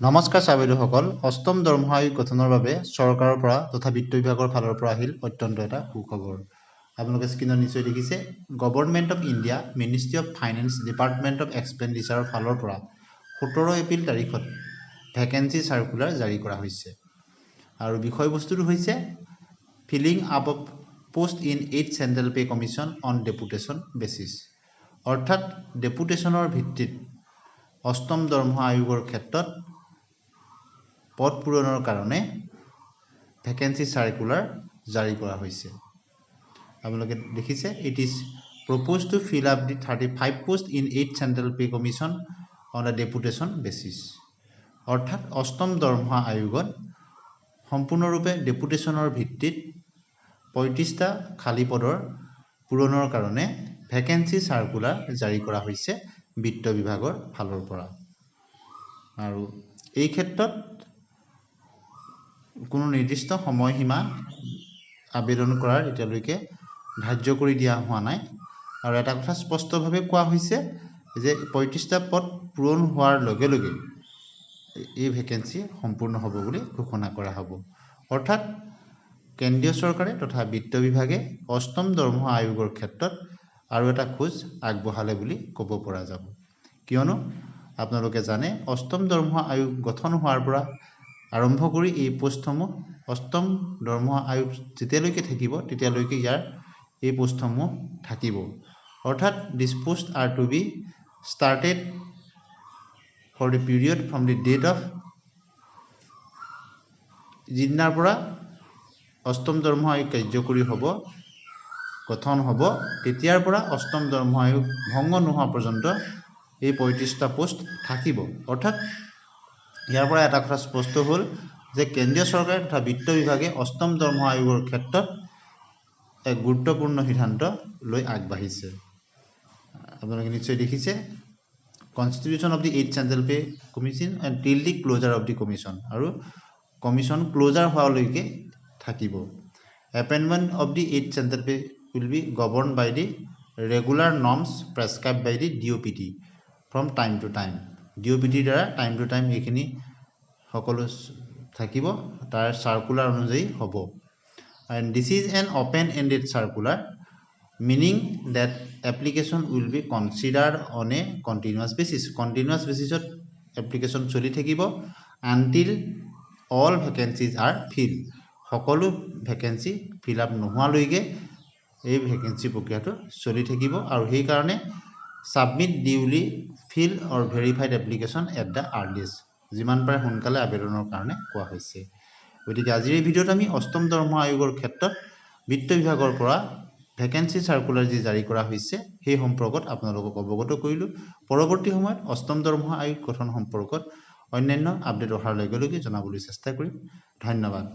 নমস্কাৰ চাৰ বাইদেউসকল অষ্টম দৰমহা আয়োগ গঠনৰ বাবে চৰকাৰৰ পৰা তথা বিত্ত বিভাগৰ ফালৰ পৰা আহিল অত্যন্ত এটা সুখবৰ। আপোনালোকে স্ক্ৰীণত নিশ্চয় দেখিছে government of India ministry of finance department of এক্সপেণ্ডিচাৰৰ ফালৰ পৰা সোতৰ এপ্ৰিল তাৰিখত ভেকেঞ্চি চাৰ্কুলাৰ জাৰি কৰা হৈছে। আৰু বিষয়বস্তুটো হৈছে filling up of post in eight central pay' commission on deputation basis অৰ্থাৎ ডেপুটেশ্যনৰ ভিত্তিত অষ্টম দৰমহা আয়োগৰ ক্ষেত্ৰত পদ পূৰণৰ কাৰণে ভেকেঞ্চি চাৰ্কুলাৰ জাৰি কৰা হৈছে। আপোনালোকে দেখিছে it is propose to fill up the thirty five post in eight central pay' commission on a deputation basis অৰ্থাৎ অষ্টম দৰমহা আয়োগত সম্পূৰ্ণৰূপে ডেপুটেশ্যনৰ ভিত্তিত পঁয়ত্ৰিছটা খালী পদৰ পূৰণৰ কাৰণে ভেকেঞ্চি চাৰ্কুলাৰ জাৰি কৰা হৈছে বিত্ত বিভাগৰ ফালৰ পৰা। আৰু এই ক্ষেত্ৰত কোনো নিৰ্দিষ্ট সময়সীমা আবেদন কৰাৰ এতিয়ালৈকে ধাৰ্য কৰি দিয়া হোৱা নাই। আৰু এটা কথা স্পষ্টভাৱে কোৱা হৈছে যে পঁয়ত্ৰিছটা পদ পূৰণ হোৱাৰ লগে লগে এই ভেকেঞ্চি সম্পূৰ্ণ হ'ব বুলি ঘোষণা কৰা হ'ব। অৰ্থাৎ কেন্দ্ৰীয় চৰকাৰে তথা বিত্ত বিভাগে অষ্টম দৰমহা আয়োগৰ ক্ষেত্ৰত আৰু এটা খোজ আগবঢ়ালে বুলি ক'ব পৰা যাব। কিয়নো আপোনালোকে জানে অষ্টম দৰমহা আয়োগ গঠন হোৱাৰ পৰা আৰম্ভ কৰি এই পোষ্টসমূহ অষ্টম দৰমহা আয়োগ যেতিয়ালৈকে থাকিব তেতিয়ালৈকে ইয়াৰ এই পোষ্টসমূহ থাকিব। অৰ্থাৎ this post are to be started for the period from the date of যিদিনাৰ পৰা অষ্টম দৰমহা আয়োগ কাৰ্যকৰী হ'ব গঠন হ'ব তেতিয়াৰ পৰা অষ্টম দৰমহা আয়োগ ভংগ নোহোৱা পৰ্যন্ত এই পঁয়ত্ৰিছটা পোষ্ট থাকিব। অৰ্থাৎ ইয়াৰ পৰা এটা কথা স্পষ্ট হ'ল যে কেন্দ্ৰীয় চৰকাৰে তথা বিত্ত বিভাগে অষ্টম দৰমহা আয়োগৰ ক্ষেত্ৰত এক গুৰুত্বপূৰ্ণ সিদ্ধান্ত লৈ আগবাঢ়িছে। আপোনালোকে নিশ্চয় দেখিছে constitution of the eight central pay' commission and till the closure of the commission আৰু কমিশ্যন ক্ল'জাৰ হোৱালৈকে থাকিব। Appointment of the eight central pay' will be govern by the regular norms prescribe by the D O' P T from time to time D O' P টিৰ দ্বাৰা time to time এইখিনি সকলো থাকিব তাৰ circular অনুযায়ী হ'ব। And this is an open ended circular meaning that application will be considered on a continuous basis continuous বেচিছত application চলি থাকিব until all vacancies are fill সকলো ভেকেঞ্চি ফিল আপ নোহোৱালৈকে এই ভেকেঞ্চি প্ৰক্ৰিয়াটো চলি থাকিব আৰু সেইকাৰণে submit duly fill or verified application at the earliest যিমান পাৰে সোনকালে আবেদনৰ কাৰণে কোৱা হৈছে। গতিকে আজিৰ এই ভিডিঅ'ত আমি অষ্টম দৰমহা আয়োগৰ ক্ষেত্ৰত বিত্ত বিভাগৰ পৰা ভেকেঞ্চি চাৰ্কুলাৰ যি জাৰি কৰা হৈছে সেই সম্পৰ্কত আপোনালোকক অৱগত কৰিলোঁ। পৰৱৰ্তী সময়ত অষ্টম দৰমহা আয়োগ গঠন সম্পৰ্কত অন্যান্য আপডেট অহাৰ লগে লগে জনাবলৈ চেষ্টা কৰিম। ধন্যবাদ।